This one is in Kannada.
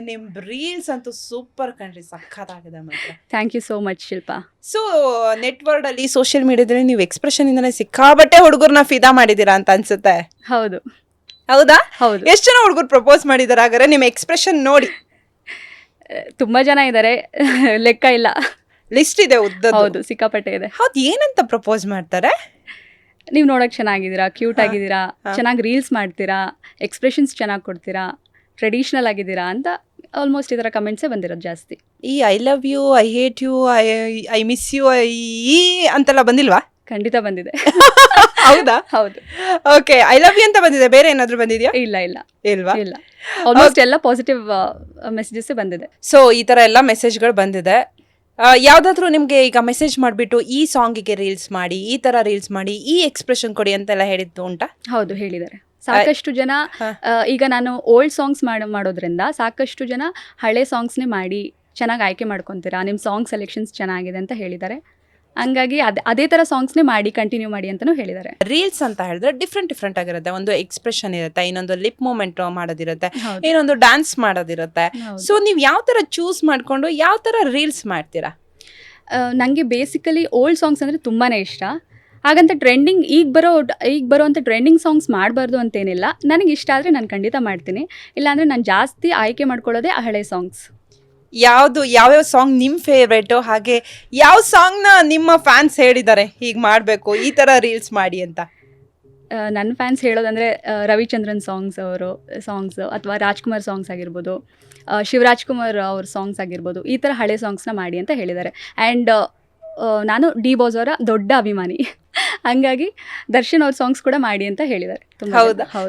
ನಿಮ್ ರೀಲ್ಸ್ ಅಂತೂ ಸೂಪರ್ ಕಣ್ರಿ ಸಖತ್ತಾಗಿದೆ ಮಾತ್ರ. Thank you so much Shilpa. So ನೆಟ್ವರ್ಡ್ ಅಲ್ಲಿ ಸೋಷಿಯಲ್ ಮೀಡಿಯಾದಲ್ಲಿ ನೀವು ಎಕ್ಸ್ಪ್ರೆಷನ್ ಇಂದನೇ ಸಿಕ್ಕಾಬಟ್ಟೆ ಹುಡುಗರ್ನ ಫಿದಾ ಮಾಡಿದೀರಾ ಅಂತ ಅನ್ಸುತ್ತೆ. ಹೌದು. ಹೌದಾ? ಹೌದು. ಎಷ್ಟು ಜನ ಹುಡುಗರು ಪ್ರಪೋಸ್ ಮಾಡಿದಾರೆ? ಹಾಗಾದ್ರೆ ನಿಮ್ಮ ಎಕ್ಸ್ಪ್ರೆಷನ್ ನೋಡಿ. ತುಂಬಾ ಜನ ಇದ್ದಾರೆ ಲೆಕ್ಕ ಇಲ್ಲ. ಲಿಸ್ಟ್ ಇದೆ ಉದ್ದದ್ದು. ಹೌದು ಸಿಕ್ಕಾಪಟ್ಟೆ ಇದೆ. ಹೌದು ಏನಂತ ಪ್ರಪೋಸ್ ಮಾಡ್ತಾರೆ? ನೀವು ನೋಡಕ್ ಚೆನ್ನಾಗಿದ್ದೀರಾ? ಕ್ಯೂಟ್ ಆಗಿದ್ದೀರಾ? ಚೆನ್ನಾಗಿ ರೀಲ್ಸ್ ಮಾಡ್ತೀರಾ? ಎಕ್ಸ್ಪ್ರೆಷನ್ಸ್ ಚೆನ್ನಾಗಿ ಕೊಡ್ತೀರಾ? ಟ್ರೆಡಿಷ್ನಲ್ ಆಗಿದ್ದೀರಾ ಅಂತ ಆಲ್ಮೋಸ್ಟ್ ಈ ಥರ ಕಮೆಂಟ್ಸೇ ಬಂದಿರೋದು ಜಾಸ್ತಿ. ಈ I love you I hate you I I miss you ಈ ಅಂತೆಲ್ಲ ಬಂದಿಲ್ವಾ? ಖಂಡಿತ ಬಂದಿದೆ. ಹೌದಾ? ಹೌದು. ಓಕೆ ಐ ಲವ್ ಯು ಅಂತ ಬಂದಿದೆ. ಬೇರೆ ಏನಾದರೂ ಬಂದಿದೆಯಾ? ಇಲ್ಲ ಇಲ್ಲ. ಇಲ್ವಾ? ಇಲ್ಲ. ಆಲ್ಮೋಸ್ಟ್ ಎಲ್ಲ ಪಾಸಿಟಿವ್ ಮೆಸೇಜಸ್ ಬಂದಿದೆ. ಸೊ ಈ ಥರ ಎಲ್ಲ ಮೆಸೇಜ್ಗಳು ಬಂದಿದೆ. ಯಾವುದಾದ್ರೂ ನಿಮಗೆ ನಿಮ್ಗೆ ಈಗ ಮೆಸೇಜ್ ಮಾಡಿಬಿಟ್ಟು ಈ ಸಾಂಗಿಗೆ ರೀಲ್ಸ್ ಮಾಡಿ ಈ ಥರ ರೀಲ್ಸ್ ಮಾಡಿ ಈ ಎಕ್ಸ್ಪ್ರೆಷನ್ ಕೊಡಿ ಅಂತೆಲ್ಲ ಹೇಳಿದ್ದು ಉಂಟಾ? ಹೌದು ಹೇಳಿದ್ದಾರೆ. ಸಾಕಷ್ಟು ಜನ ಈಗ ನಾನು ಓಲ್ಡ್ ಸಾಂಗ್ಸ್ ಮಾಡ ಮಾಡೋದ್ರಿಂದ ಸಾಕಷ್ಟು ಜನ ಹಳೆ ಸಾಂಗ್ಸ್ನೇ ಮಾಡಿ ಚೆನ್ನಾಗಿ ಆಯ್ಕೆ ಮಾಡ್ಕೊತೀರಾ? ನಿಮ್ಮ ಸಾಂಗ್ ಸೆಲೆಕ್ಷನ್ಸ್ ಚೆನ್ನಾಗಿದೆ ಅಂತ ಹೇಳಿದ್ದಾರೆ. ಹಂಗಾಗಿ ಅದೇ ಅದೇ ಥರ ಸಾಂಗ್ಸ್ನೇ ಮಾಡಿ ಕಂಟಿನ್ಯೂ ಮಾಡಿ ಅಂತಲೂ ಹೇಳಿದ್ದಾರೆ. ರೀಲ್ಸ್ ಅಂತ ಹೇಳಿದ್ರೆ ಡಿಫ್ರೆಂಟ್ ಡಿಫ್ರೆಂಟ್ ಆಗಿರುತ್ತೆ. ಒಂದು ಎಕ್ಸ್ಪ್ರೆಷನ್ ಇರುತ್ತೆ ಇನ್ನೊಂದು ಲಿಪ್ ಮೂಮೆಂಟ್ ಮಾಡೋದಿರುತ್ತೆ ಇನ್ನೊಂದು ಡ್ಯಾನ್ಸ್ ಮಾಡೋದಿರುತ್ತೆ. ಸೊ ನೀವು ಯಾವ ತರ ಚೂಸ್ ಮಾಡ್ಕೊಂಡು ಯಾವ ತರ ರೀಲ್ಸ್ ಮಾಡ್ತೀರಾ? ನನಗೆ ಬೇಸಿಕಲಿ ಓಲ್ಡ್ ಸಾಂಗ್ಸ್ ಅಂದರೆ ತುಂಬಾ ಇಷ್ಟ. ಹಾಗಂತ ಟ್ರೆಂಡಿಂಗ್ ಈಗ ಬರೋ ಈಗ ಬರೋವಂಥ ಟ್ರೆಂಡಿಂಗ್ ಸಾಂಗ್ಸ್ ಮಾಡಬಾರ್ದು ಅಂತೇನಿಲ್ಲ. ನನಗೆ ಇಷ್ಟ ಆದರೆ ನಾನು ಖಂಡಿತ ಮಾಡ್ತೀನಿ. ಇಲ್ಲಾಂದರೆ ನಾನು ಜಾಸ್ತಿ ಆಯ್ಕೆ ಮಾಡ್ಕೊಳ್ಳೋದೇ ಆ ಹಳೆ ಸಾಂಗ್ಸ್ ಯಾವುದು ಯಾವ್ಯಾವ ಸಾಂಗ್ ನಿಮ್ಮ ಫೇವ್ರೇಟು ಹಾಗೆ ಯಾವ ಸಾಂಗ್ನ ನಿಮ್ಮ ಫ್ಯಾನ್ಸ್ ಹೇಳಿದ್ದಾರೆ? ಹೀಗೆ ಮಾಡಬೇಕು ಈ ಥರ ರೀಲ್ಸ್ ಮಾಡಿ ಅಂತ. ನನ್ನ ಫ್ಯಾನ್ಸ್ ಹೇಳೋದಂದರೆ ರವಿಚಂದ್ರನ್ ಸಾಂಗ್ಸ್ ಅವರು ಸಾಂಗ್ಸ್ ಅಥವಾ ರಾಜ್ಕುಮಾರ್ ಸಾಂಗ್ಸ್ ಆಗಿರ್ಬೋದು ಶಿವರಾಜ್ ಕುಮಾರ್ ಅವ್ರ ಸಾಂಗ್ಸ್ ಆಗಿರ್ಬೋದು ಈ ಥರ ಹಳೆ ಸಾಂಗ್ಸ್ನ ಮಾಡಿ ಅಂತ ಹೇಳಿದ್ದಾರೆ. ಆ್ಯಂಡ್ ನಾನು ಡಿ ಬಾಸ್ ಅವರ ದೊಡ್ಡ ಅಭಿಮಾನಿ. ಹಂಗಾಗಿ ದರ್ಶನ್ ಅವ್ರ ಸಾಂಗ್ಸ್ ಕೂಡ ಮಾಡಿ ಅಂತ ಹೇಳಿದ್ದಾರೆ ತುಂಬಾ ಹೌದಾ? ಹೌದು